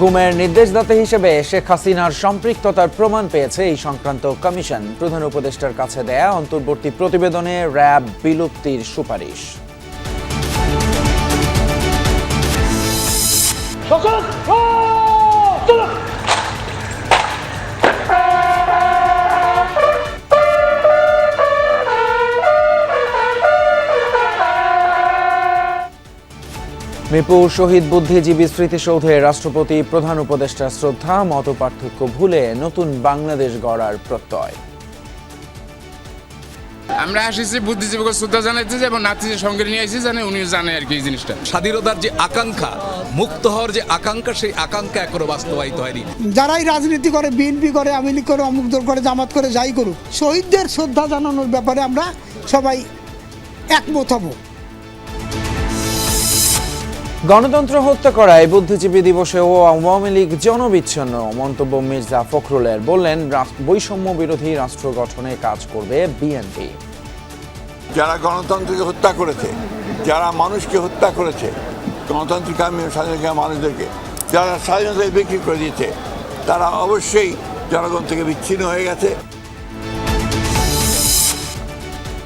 গুমের নির্দেশদাতা হিসেবে শেখ হাসিনার সম্পৃক্ততার প্রমাণ পেয়েছে এই সংক্রান্ত কমিশন। প্রধান উপদেষ্টার কাছে দেয়া অন্তর্বর্তী প্রতিবেদনে র্যাব বিলুপ্তির সুপারিশ। মিরপুর শহীদ বুদ্ধিজীবী স্মৃতিসৌধে রাষ্ট্রপতি প্রধান উপদেষ্টার শ্রদ্ধা মত পার্থক্য ভুলে নতুন বাংলাদেশ গড়ার প্রত্যয়। আমরা আসিছি বুদ্ধিজীবীকে শ্রদ্ধা জানাইতেছি এবং নাতিদের সঙ্গে নিয়ে আসছি জানে উনি জানে আর কি এই জিনিসটা। স্বাধীনতার যে আকাঙ্ক্ষা মুক্ত হওয়ার যে আকাঙ্ক্ষা সেই আকাঙ্ক্ষা এখনও বাস্তবায়িত হয়নি। যারাই রাজনীতি করে বিএনপি করে আওয়ামী লীগ করে অমুক দল করে জামাত করে যাই করুক শহীদদের শ্রদ্ধা জানানোর ব্যাপারে আমরা সবাই একমত হব। গণতন্ত্র হত্যা করায় বুদ্ধিজীবী দিবসে ও আওয়ামী লীগ জনবিচ্ছিন্ন। মন্তব্য মির্জা ফখরুলের। বললেন বৈষম্য বিরোধী রাষ্ট্র গঠনে কাজ করবে বিএনপি। যারা গণতন্ত্রকে হত্যা করেছে, যারা মানুষকে হত্যা করেছে, গণতান্ত্রিক স্বাধীনতা মানুষদেরকে, যারা স্বাধীনতায় বিক্রি করে দিয়েছে, তারা অবশ্যই জনগণ থেকে বিচ্ছিন্ন হয়ে গেছে।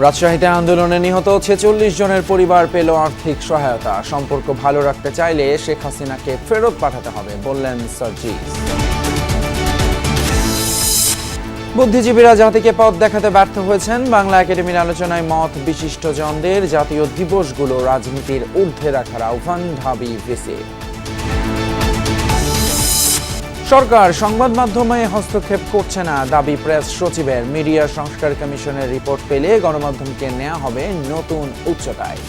রাজশাহীতে আন্দোলনে নিহত ছেচল্লিশ জনের পরিবার পেল আর্থিক সহায়তা। সম্পর্ক ভালো রাখতে চাইলে শেখ হাসিনাকে ফেরত পাঠাতে হবে, বললেন সার্জিস। বুদ্ধিজীবীরা জাতিকে পথ দেখাতে ব্যর্থ হয়েছেন। বাংলা একাডেমির আলোচনায় মত বিশিষ্টজনদের জাতীয় দিবসগুলো রাজনীতির ঊর্ধ্বে রাখার আহ্বান ঢাবি ভিসি সরকার সংবাদ মাধ্যমে হস্তক্ষেপ করছে না দাবি প্রেস সচিবের। মিডিয়া সংস্কার কমিশনের রিপোর্ট পেলে গণমাধ্যমকে নেওয়া হবে নতুন উচ্চতায়।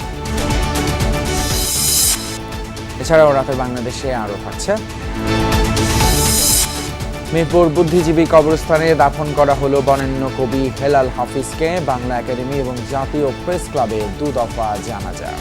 এছাড়াও রাতে বাংলাদেশে আরও থাকছে। মিরপুর বুদ্ধিজীবী কবরস্থানে দাফন করা হলো বরেণ্য কবি হেলাল হাফিজকে। বাংলা একাডেমি এবং জাতীয় প্রেস ক্লাবে দু দফা জানাজা।